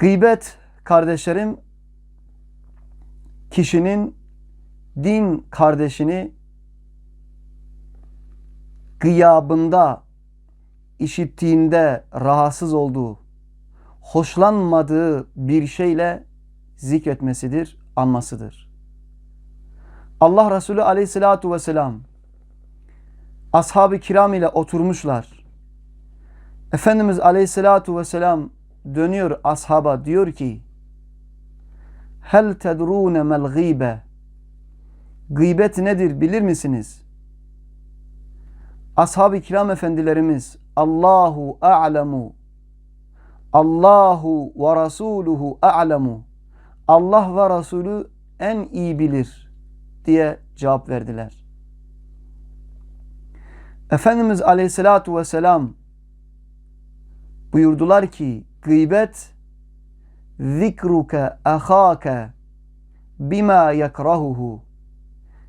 Gıybet kardeşlerim kişinin din kardeşini gıyabında işittiğinde rahatsız olduğu, hoşlanmadığı bir şeyle zikretmesidir, anmasıdır. Allah Resulü aleyhissalatu vesselam ashab-ı kiram ile oturmuşlar. Efendimiz aleyhissalatu vesselam dönüyor ashaba diyor ki Hel tedrûne mel gîbe Gıybet nedir bilir misiniz? Ashab-ı kiram efendilerimiz Allahu a'lemu Allahu ve Rasuluhu a'lemu Allah ve Resulü en iyi bilir diye cevap verdiler. Efendimiz Aleyhisselatu vesselam buyurdular ki gıybet zikruke ahake bima yakrahuhu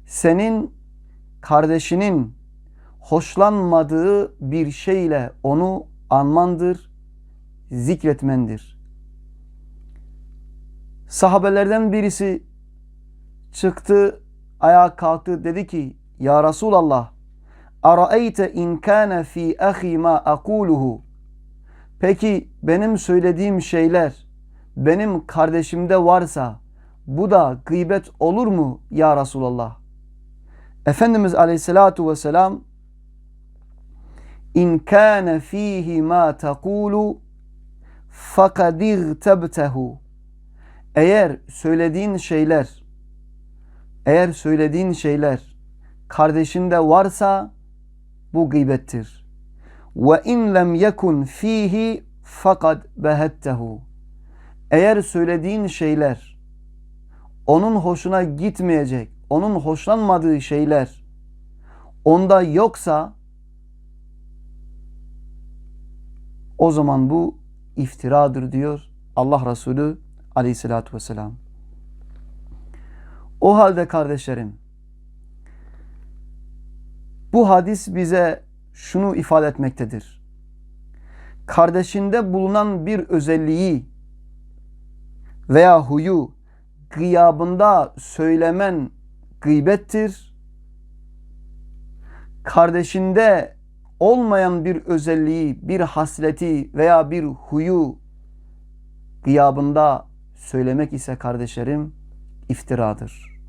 senin kardeşinin hoşlanmadığı bir şeyle onu anmandır, zikretmendir. Sahabelerden birisi çıktı, ayağa kalktı dedi ki Ya Resulallah Araeyte in kana fi ahi ma akuluhu Peki benim söylediğim şeyler benim kardeşimde varsa bu da gıybet olur mu ya Resulallah? Efendimiz Aleyhisselatu vesselam in kana fihi ma taqulu fakad irtabtehu eğer söylediğin şeyler eğer söylediğin şeyler kardeşinde varsa bu gıybettir. Ve in lem yekun fihi fakad behettehu. Eğer söylediğin şeyler onun hoşuna gitmeyecek, onun hoşlanmadığı şeyler onda yoksa o zaman bu iftiradır diyor Allah Resulü aleyhissalatü vesselam. O halde kardeşlerim bu hadis bize şunu ifade etmektedir. Kardeşinde bulunan bir özelliği veya huyu gıyabında söylemen gıybettir. Kardeşinde olmayan bir özelliği, bir hasleti veya bir huyu gıyabında söylemek ise kardeşlerim iftiradır.